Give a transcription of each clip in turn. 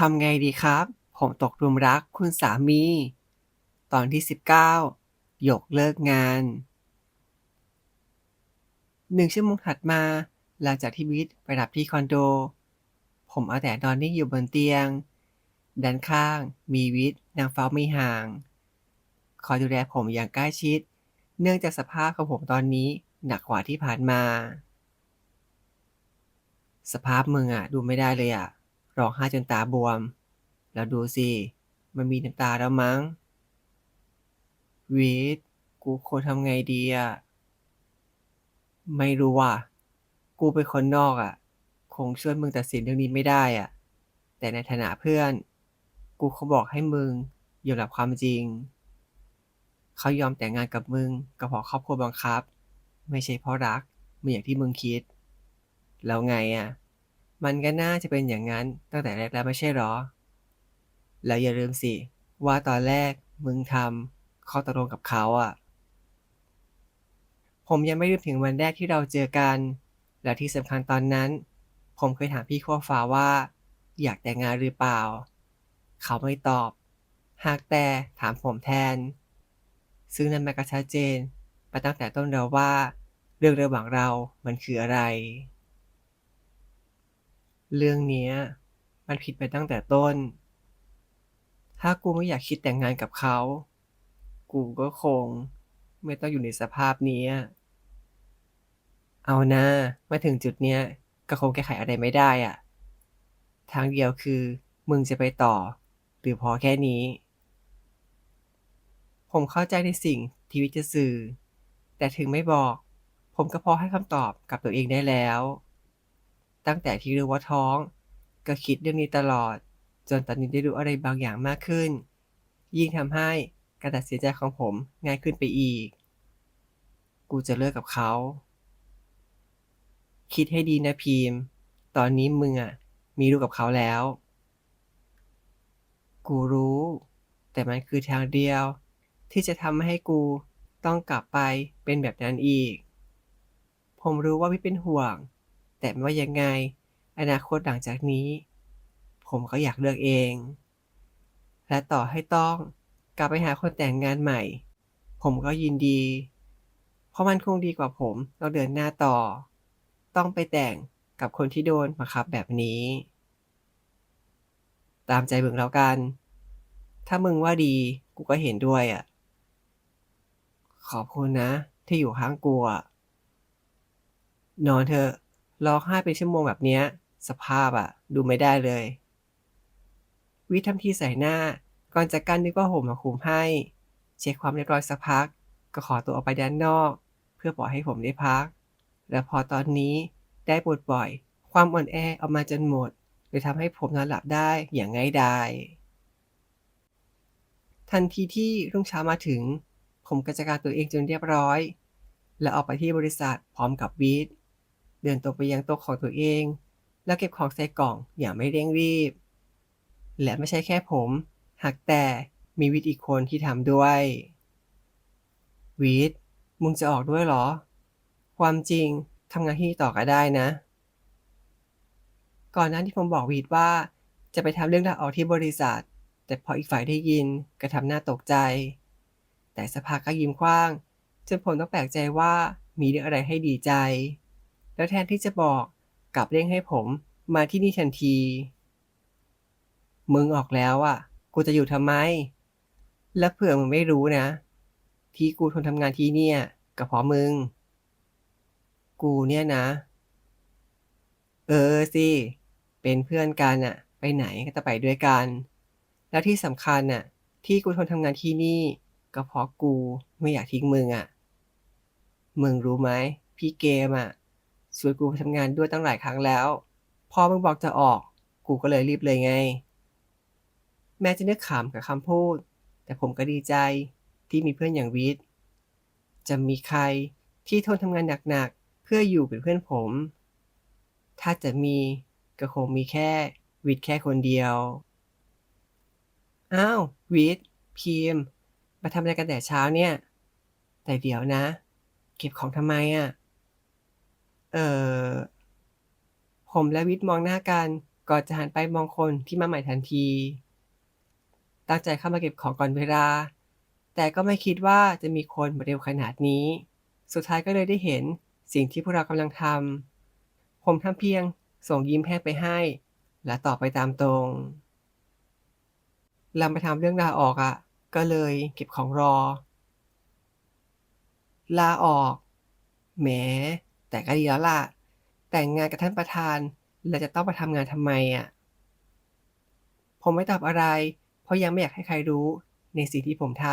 ทำไงดีครับ ผมตกหลุมรักคุณสามี ตอนที่ 19หยกเลิกงานหนึ่งชั่วโมงถัดมา หลังจากที่วิทย์ไปรับที่คอนโด ผมเอาแต่นอนนิ่งอยู่บนเตียง ด้านข้างมีวิทย์นางเฝ้าไม่ห่าง คอยดูแลผมอย่างใกล้ชิด เนื่องจากสภาพของผมตอนนี้หนักกว่าที่ผ่านมา สภาพมึงอะดูไม่ได้เลยอะ ร้องไห้จนตาบวม แล้วดูสิ มันมีน้ำตาแล้วมั้ง วิทกูควรทำไงดีอะไม่รู้ว่ะ กูเป็นคนนอกอะคงช่วยมึงตัดสินเรื่องนี้ไม่ได้อะแต่ในฐานะเพื่อน กูเขาบอกให้มึงยอมรับความจริง เขายอมแต่งงานกับมึงก็เพราะครอบครัวบังคับ ไม่ใช่เพราะรักเหมือนอย่างที่มึงคิด แล้วไงอะ มันก็น่าจะเป็นอย่างนั้นตั้งแต่แรกแล้วไม่ใช่หรอ แล้วอย่าลืมสิ ว่าตอนแรกมึงทำข้อตกลงกับเขาอะ ผมยังไม่ลืมถึงวันแรกที่เราเจอกัน และที่สำคัญตอนนั้น ผมเคยถามพี่ขั้วฟ้าว่า อยากแต่งงานหรือเปล่า เขาไม่ตอบ หากแต่ถามผมแทน ซึ่งนั่นมันก็ชัดเจนมาตั้งแต่ต้นแล้วว่า เรื่องระหว่างเรามันคืออะไร เรื่องเนี้ย มันผิดไปตั้งแต่ต้น ถ้ากูไม่อยากคิดแต่งงานกับเขา กูก็คง ไม่ต้องอยู่ในสภาพนี้ เอานะมาถึงจุดเนี้ย ก็คงแก้ไขอะไรไม่ได้อะทางเดียวคือ มึงจะไปต่อ หรือพอแค่นี้ ผมเข้าใจในสิ่งที่วิจะสื่อ แต่ถึงไม่บอก ผมก็พอให้คำตอบกับตัวเองได้แล้ว ตั้งแต่ที่รู้ว่าท้อง ก็คิดเรื่องนี้ตลอด จนตอนนี้ได้รู้อะไรบางอย่างมากขึ้น ยิ่งทำให้การตัดสินใจของผมง่ายขึ้นไปอีก กูจะเลิกกับเขา คิดให้ดีนะพีม ตอนนี้มึงอะมีลูกกับเขาแล้ว กูรู้ แต่มันคือทางเดียว ที่จะทำให้กูต้องกลับไปเป็นแบบนั้นอีก ผมรู้ว่าพี่เป็นห่วง แต่ไม่ว่ายังไง อนาคตหลังจากนี้ ผมก็อยากเลือกเอง และต่อให้ต้องกลับไปหาคนแต่งงานใหม่ ผมก็ยินดี เพราะมันคงดีกว่าผมต้องเดินหน้าต่อ ต้องไปแต่งกับคนที่โดนบังคับแบบนี้ ตามใจมึงแล้วกัน ถ้ามึงว่าดีกูก็เห็นด้วยอะ ขอบคุณนะ ที่อยู่ข้างกูอะนอนเถอะ ร้องไห้เป็นชั่วโมงแบบเนี้ย สภาพอะดูไม่ได้เลย วิทย์ทำทีใส่หน้า ก่อนจากกันนึกว่าห่มมาคุมให้ เช็คความเรียบร้อยสักพัก ก็ขอตัวออกไปด้านนอก เพื่อปล่อยให้ผมได้พัก และพอตอนนี้ได้ปลดปล่อย ความอ่อนแอออกมาจนหมดเลยทำให้ผมนอนหลับได้อย่างง่ายดายทันทีที่รุ่งเช้ามาถึง ผมก็จัดการตัวเองจนเรียบร้อย และออกไปที่บริษัทพร้อมกับวิท เดินตรงไปยังโต๊ะของตัวเอง แล้วเก็บของใส่กล่องอย่างไม่เร่งรีบ และไม่ใช่แค่ผม หากแต่มีวิทย์อีกคนที่ทำด้วย วิทย์มึงจะออกด้วยเหรอ ความจริงทำงานที่นี่ต่อก็ได้นะ ก่อนหน้าที่ผมบอกวีดว่า จะไปทำเรื่องลาออกที่บริษัท แต่พออีกฝ่ายได้ยินก็ทำหน้าตกใจ แต่สภาก็ยิ้มกว้างจนผมต้องแปลกใจว่ามีเรื่องอะไรให้ดีใจ แล้วแทนที่จะบอกกลับเร่งให้ผมมาที่นี่ทันที มึงออกแล้วอะ กูจะอยู่ทำไม และเผื่อมึงไม่รู้นะ ที่กูทนทำงานที่เนี่ยก็เพราะมึง กูเนี่ยนะ เออสิ เป็นเพื่อนกันอะไปไหนก็จะไปด้วยกัน แล้วที่สำคัญน่ะ ที่กูทนทำงานที่นี่ ก็เพราะกูไม่อยากทิ้งมึงอะมึงรู้ไหมพี่เกมอะ ชวนกูไปทำงานด้วยตั้งหลายครั้งแล้ว พอมึงบอกจะออก กูก็เลยรีบเลยไง แม้จะนึกขำกับคำพูด แต่ผมก็ดีใจที่มีเพื่อนอย่างวิทย์ จะมีใครที่ทนทำงานหนักๆ เพื่ออยู่เป็นเพื่อนผม ถ้าจะมีก็คงมีแค่วิทย์แค่คนเดียว อ้าว วิทย์พีมมาทำอะไรกันแต่เช้าเนี่ย แต่เดี๋ยวนะ เก็บของทำไมอะ่ะ เออผมและวิทย์มองหน้ากันก่อนจะหันไปมองคนที่มาใหม่ทันที ตั้งใจเข้ามาเก็บของก่อนเวลา แต่ก็ไม่คิดว่าจะมีคนมาเร็วขนาดนี้ สุดท้ายก็เลยได้เห็นสิ่งที่พวกเรากำลังทำผมทำเพียงส่งยิ้มแห้งไปให้ และตอบไปตามตรงเราไปทำเรื่องลาออกอะ่ะ ก็เลยเก็บของรอ ลาออก แหม แต่ก็ดีแล้วล่ะ แต่งงานกับท่านประธานแล้วจะต้องไปทำงานทำไมอะ่ะ ผมไม่ตอบอะไร เพราะยังไม่อยากให้ใครรู้ ในสิ่งที่ผมท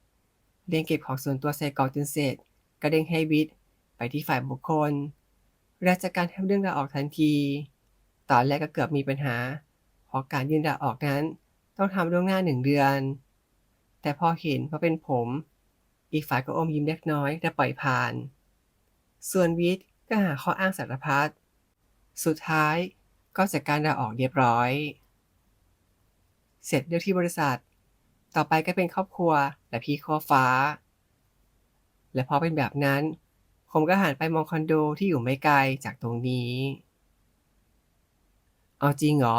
ำเรียนเก็บของส่วนตัวใส่กล่องจนเสร็จก็เด้งให้วิทย์ไปที่ฝ่ายบุคคล ราชการทำเรื่องลาออกทันที ตอนแรกก็เกือบมีปัญหา เพราะการยื่นลาออกนั้น ต้องทำล่วงหน้าหนึ่งเดือน แต่พอเห็นว่าเป็นผม อีกฝ่ายก็อมยิ้มเล็กน้อยและปล่อยผ่าน ส่วนวิทย์ก็หาข้ออ้างสารพัด สุดท้ายก็จัดการลาออกเรียบร้อย เสร็จเรื่องที่บริษัท ต่อไปก็เป็นครอบครัวและพี่ข้อฟ้า และพอเป็นแบบนั้น ผมก็หันไปมองคอนโดที่อยู่ไม่ไกลจากตรงนี้ เอาจริงเหรอ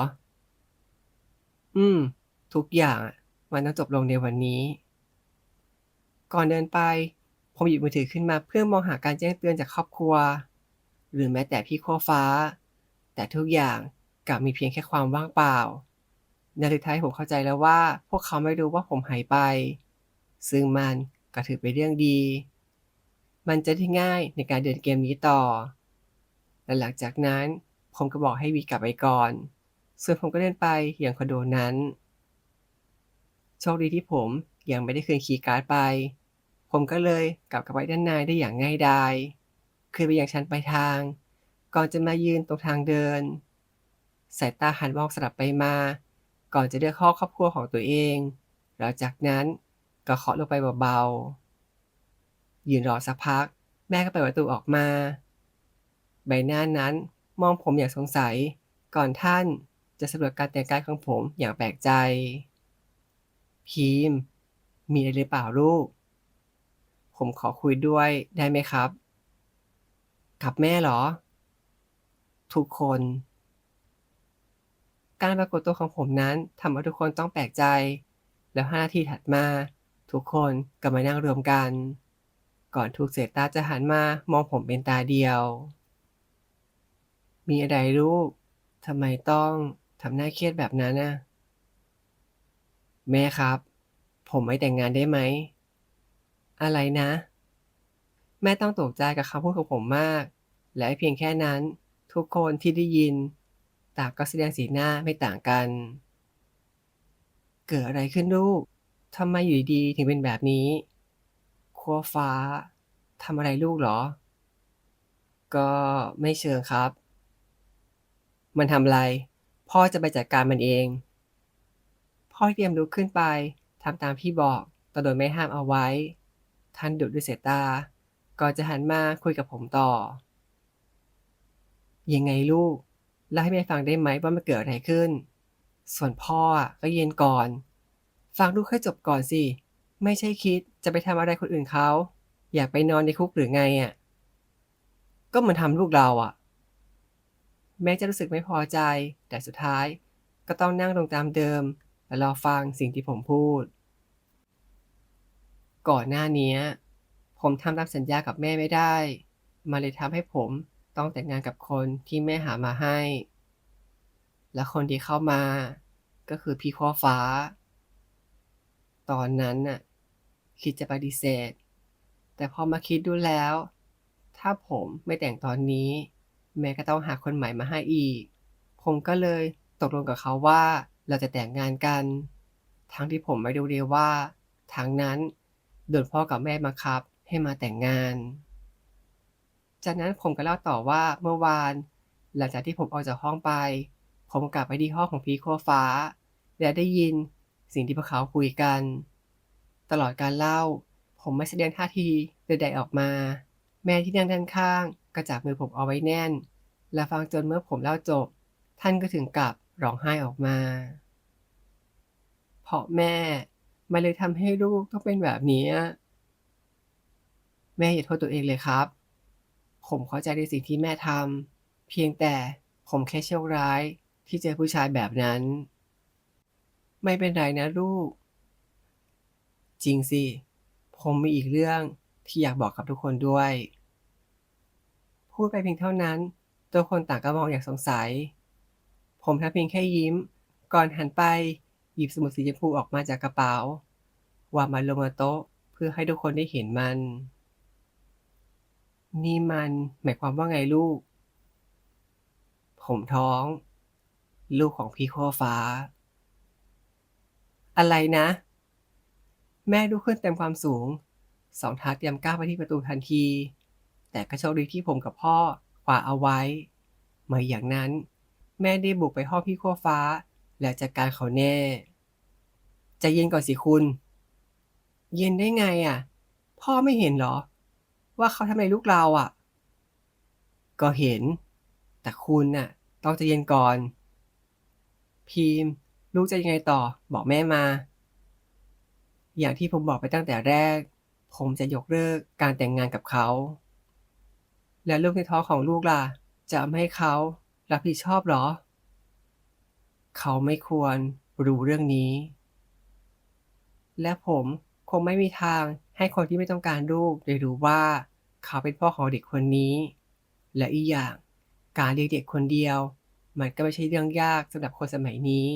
อืม ทุกอย่างมันต้องจบลงในวันนี้ ก่อนเดินไป ผมหยิบมือถือขึ้นมาเพื่อมองหาการแจ้งเตือนจากครอบครัว หรือแม้แต่พี่ข้อฟ้า แต่ทุกอย่างกลับมีเพียงแค่ความว่างเปล่าในสุดท้ายผมเข้าใจแล้วว่า พวกเขาไม่รู้ว่าผมหายไป ซึ่งมันก็ถือเป็นเรื่องดี มันจะได้ง่ายในการเดินเกมนี้ต่อ และหลังจากนั้นผมก็บอกให้วีกลับไปก่อน ส่วนผมก็เดินไปยังคอนโดนั้น โชคดีที่ผมยังไม่ได้คืนคีย์การ์ดไป ผมก็เลยกลับกลับไปด้านในได้อย่างง่ายดายคืนไปยังชั้นปลายทาง ก่อนจะมายืนตรงทางเดิน สายตาหันมองสลับไปมา ก่อนจะเลือกข้อครอบครัวของตัวเอง แล้วจากนั้นก็เคาะลงไปเบาๆ ยืนรอสักพัก แม่ก็เปิดประตูออกมา ใบหน้านั้นมองผมอย่างสงสัย ก่อนท่านจะสำรวจการแต่งกายของผมอย่างแปลกใจ พีม มีอะไรหรือเปล่าลูก ผมขอคุยด้วยได้ไหมครับ กับแม่เหรอ ทุกคน การปรากฏตัวของผมนั้นทำให้ทุกคนต้องแปลกใจ แล้วห้านาทีถัดมา ทุกคนก็มานั่งรวมกัน ก่อนถูกเสยตาจะหันมามองผมเป็นตาเดียว มีอะไรลูกทำไมต้องทำหน้าเครียดแบบนั้นน่ะแม่ครับ ผมไม่แต่งงานได้ไหม อะไรนะ แม่ต้องตกใจกับคำพูดของผมมาก และเพียงแค่นั้น ทุกคนที่ได้ยิน ต่างก็แสดงสีหน้าไม่ต่างกัน เกิดอะไรขึ้นลูกทำไมอยู่ดีถึงเป็นแบบนี้ครัวฟ้าทำอะไรลูกเหรอ ก็ไม่เชิงครับ มันทำอะไร พ่อจะไปจัดการมันเอง พ่อเตรียมลุกขึ้นไปทำตามที่บอกแต่โดยไม่ห้ามเอาไว้ ท่านดุด้วยสายตา ก่อนจะหันมาคุยกับผมต่อ ยังไงลูกเล่าให้แม่ฟังได้ไหมว่ามันเกิดอะไรขึ้น ส่วนพ่อก็เย็นก่อน ฟังลูกให้จบก่อนสิ ไม่ใช่คิดจะไปทำอะไรคนอื่นเขา อยากไปนอนในคุกหรือไงอะ ก็เหมือนทำลูกเราอะ แม้จะรู้สึกไม่พอใจ แต่สุดท้ายก็ต้องนั่งลงตามเดิม และรอฟังสิ่งที่ผมพูด ก่อนหน้านี้ผมทำตามสัญญากับแม่ไม่ได้ มาเลยทำให้ผมต้องแต่งงานกับคนที่แม่หามาให้ และคนที่เข้ามา ก็คือพี่ข้อฟ้า ตอนนั้นน่ะคิดจะปฏิเสธ แต่พอมาคิดดูแล้ว ถ้าผมไม่แต่งตอนนี้ แม่ก็ต้องหาคนใหม่มาให้อีก ผมก็เลยตกลงกับเขาว่าเราจะแต่งงานกัน ทั้งที่ผมไม่รู้เลยว่าทางนั้น โดนพ่อกับแม่บังคับ ให้มาแต่งงาน จากนั้นผมก็เล่าต่อว่าเมื่อวาน หลังจากที่ผมออกจากห้องไป ผมกลับไปที่ห้องของพี่โคฟ้า และได้ยินสิ่งที่พวกเขาคุยกัน ตลอดการเล่า ผมไม่แสดงท่าทีใดๆออกมา แม่ที่นั่งด้านข้างก็จับมือผมเอาไว้แน่น และฟังจนเมื่อผมเล่าจบ ท่านก็ถึงกับร้องไห้ออกมา เพราะแม่ มันเลยทำให้ลูกต้องเป็นแบบนี้ แม่อย่าโทษตัวเองเลยครับ ผมเข้าใจในสิ่งที่แม่ทำเพียงแต่ผมแค่โชคร้ายที่เจอผู้ชายแบบนั้น ไม่เป็นไรนะลูก จริงสิ ผมมีอีกเรื่องที่อยากบอกกับทุกคนด้วย พูดไปเพียงเท่านั้น ตัวคนต่างก็มองอย่างสงสัย ผมทำเพียงแค่ยิ้ม ก่อนหันไป หยิบสมุดสีชมพูออกมาจากกระเป๋าวางมันลงบนโต๊ะเพื่อให้ทุกคนได้เห็นมัน นี่มันหมายความว่าไงลูก ผมท้อง ลูกของพี่ขั้วฟ้า อะไรนะ แม่ลุกขึ้นเต็มความสูง สองเท้าเตรียมก้าวไปที่ประตูทันที แต่ก็โชคดีที่ผมกับพ่อขวาเอาไว้เมื่ออย่างนั้น แม่ได้บุกไปห้องพี่ขั้วฟ้า และจัดการเขาแน่ ใจะเย็นก่อนสิคุณ เย็นได้ไงอะ พ่อไม่เห็นหรอ ว่าเขาทำอะไรลูกเราอะ ก็เห็น แต่คุณน่ะ ต้องใจเย็นก่อน พีมลูกจะยังไงต่อบอกแม่มา อย่างที่ผมบอกไปตั้งแต่แรก ผมจะยกเลิกการแต่งงานกับเขา แล้วลูกในท้องของลูกล่ะ จะไม่ให้เขารับผิดชอบหรอ เขาไม่ควรรู้เรื่องนี้ และผมคงไม่มีทางให้คนที่ไม่ต้องการลูกได้รู้ว่า เขาเป็นพ่อของเด็กคนนี้ และอีกอย่างการเลี้ยงเด็กคนเดียว มันก็ไม่ใช่เรื่องยากสำหรับคนสมัยนี้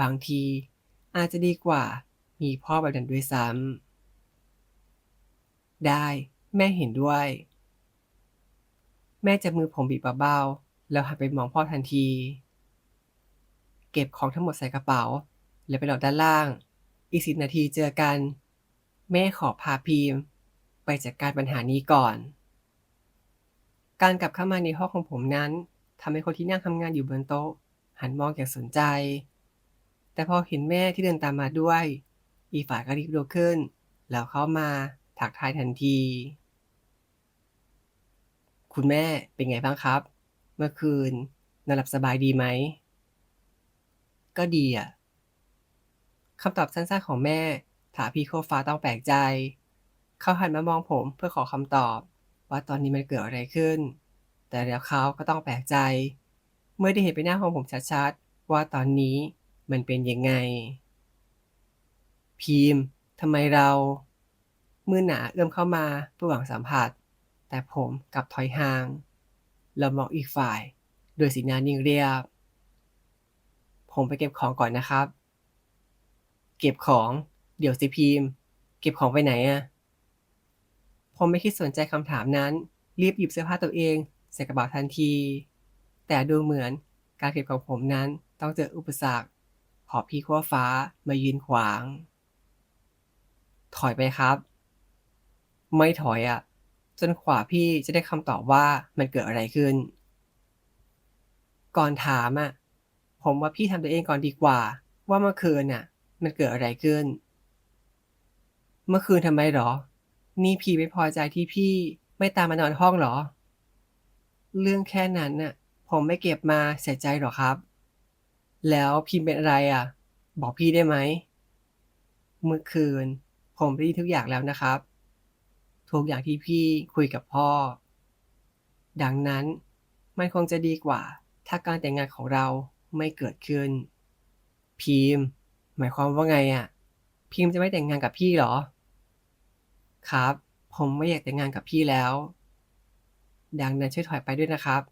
บางทีอาจจะดีกว่ามีพ่อแบบนั้นด้วยซ้ำได้แม่เห็นด้วย แม่จับมือผมบีบเบาๆแล้วหันไปมองพ่อทันที เก็บของทั้งหมดใส่กระเป๋า แล้วไปรอด้านล่าง อีกสิบนาทีเจอกัน แม่ขอพาพีม ไปจัดการปัญหานี้ก่อน การกลับเข้ามาในห้องของผมนั้นทำให้คนที่นั่งทำงานอยู่บนโต๊ะ หันมองอย่างสนใจ แต่พอเห็นแม่ที่เดินตามมาด้วย อีฝ่ายก็รีบลุกขึ้น แล้วเข้ามาถักทายทันที คุณแม่เป็นไงบ้างครับ เมื่อคืนนอนหลับสบายดีไหม ก็ดีอะคำตอบสั้นๆของแม่ ถาพี่โคฟ้าต้องแปลกใจ เขาหันมามองผมเพื่อขอคำตอบ ว่าตอนนี้มันเกิดอะไรขึ้น แต่แล้วเขาก็ต้องแปลกใจ เมื่อได้เห็นไปหน้าของผมชัดๆ ว่าตอนนี้มันเป็นยังไง พีมทำไมเรา มือหนาเอื้อมเข้ามาเพื่อหวังสัมผัส แต่ผมกลับถอยห่าง เรามองอีกฝ่าย โดยสีหน้านิ่งเรียบ ผมไปเก็บของก่อนนะครับ เก็บของ เดี๋ยวสิพีมเก็บของไปไหนอะผมไม่คิดสนใจคำถามนั้น รีบหยิบเสื้อผ้าตัวเองใส่กระเป๋าทันที แต่ดูเหมือนการเก็บของผมนั้นต้องเจออุปสรรคเพอพี่ขั้วฟ้ามายืนขวาง ถอยไปครับ ไม่ถอยอะ่ะ จนขวาพี่จะได้คำตอบว่ามันเกิดอะไรขึ้น ก่อนถามอะ ผมว่าพี่ทำตัวเองก่อนดีกว่า ว่าเมื่อคืนน่ะ มันเกิดอะไรขึ้น เมื่อคืนทำไมหรอ นี่พี่ไม่พอใจที่พี่ไม่ตามมานอนห้องหรอ เรื่องแค่นั้นน่ะ ผมไม่เก็บมาใส่ใจหรอครับ แล้วพิมพ์เป็นอะไรอะ บอกพี่ได้ไหม เมื่อคืน ผมได้ยินทุกอย่างแล้วนะครับ ทุกอย่างที่พี่คุยกับพ่อ ดังนั้นมันคงจะดีกว่า ถ้าการแต่งงานของเรา ไม่เกิดขึ้นพิมหมายความว่าไงอะพิมจะไม่แต่งงานกับพี่เหรอ ครับ ผมไม่อยากแต่งงานกับพี่แล้ว ดังนั้นช่วยถอยไปด้วยนะครับ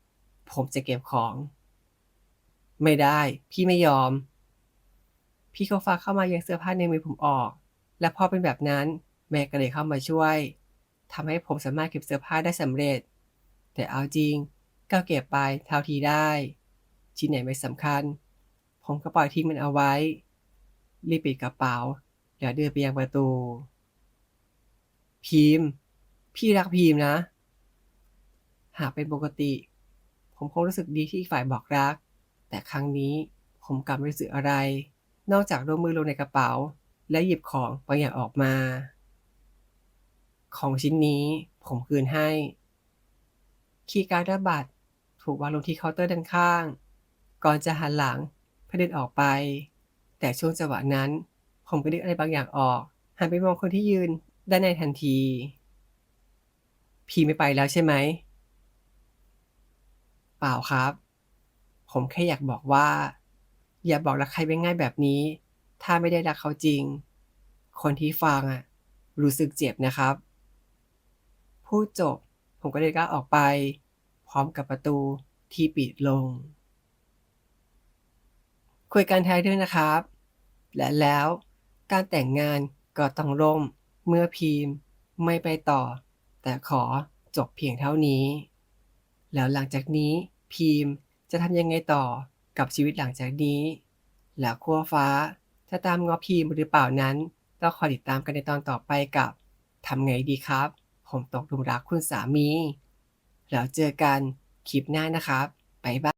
ผมจะเก็บของ ไม่ได้ พี่ไม่ยอม พี่เขาฟ้าเข้ามายังเสื้อผ้าในมือผมออก และพอเป็นแบบนั้น แม่ก็เลยเข้ามาช่วยทำให้ผมสามารถเก็บเสื้อผ้าได้สำเร็จ แต่เอาจริงก็เก็บไปเท่าที่ได้ ชิ้นไหนไม่สำคัญ ผมก็ปล่อยทิ้งมันเอาไว้ รีบปิดกระเป๋า แล้วเดินไปยังประตูพีมพี่รักพีมนะ หากเป็นปกติ ผมคงรู้สึกดีที่อีกฝ่ายบอกรัก แต่ครั้งนี้ผมกลับไม่รู้สึกอะไร นอกจากลงมือลงในกระเป๋า และหยิบของบางอย่างออกมา ของชิ้นนี้ผมคืนให้ คีย์การ์ดและบัตรถูกวางลงที่เคาน์เตอร์ด้านข้าง ก่อนจะหันหลังเพื่อเดินออกไป แต่ช่วงจังหวะนั้น ผมก็นึกอะไรบางอย่างออก หันไปมองคนที่ยืนด้านในทันที พีไม่ไปแล้วใช่ไหม เปล่าครับผผมแค่อยากบอกว่า อย่าบอกรักใครไปง่ายแบบนี้ ถ้าไม่ได้รักเขาจริง คนที่ฟังอะรู้สึกเจ็บนะครับ พูดจบ ผมก็เลยก้าวออกไป พร้อมกับประตูที่ปิดลง คุยกันท้ายด้วยนะครับ และแล้วการแต่งงานก็ต้องล่ม เมื่อพีมไม่ไปต่อ แต่ขอจบเพียงเท่านี้ แล้วหลังจากนี้พีมจะทำยังไงต่อกับชีวิตหลังจากนี้ แล้วขั้วฟ้าจะตามงอพีมหรือเปล่านั้น ต้องคอยติดตามกันในตอนต่อไปกับทำไงดีครับ ผมตกหลุมรักคุณสามี แล้วเจอกันคลิปหน้านะครับบ๊ายบ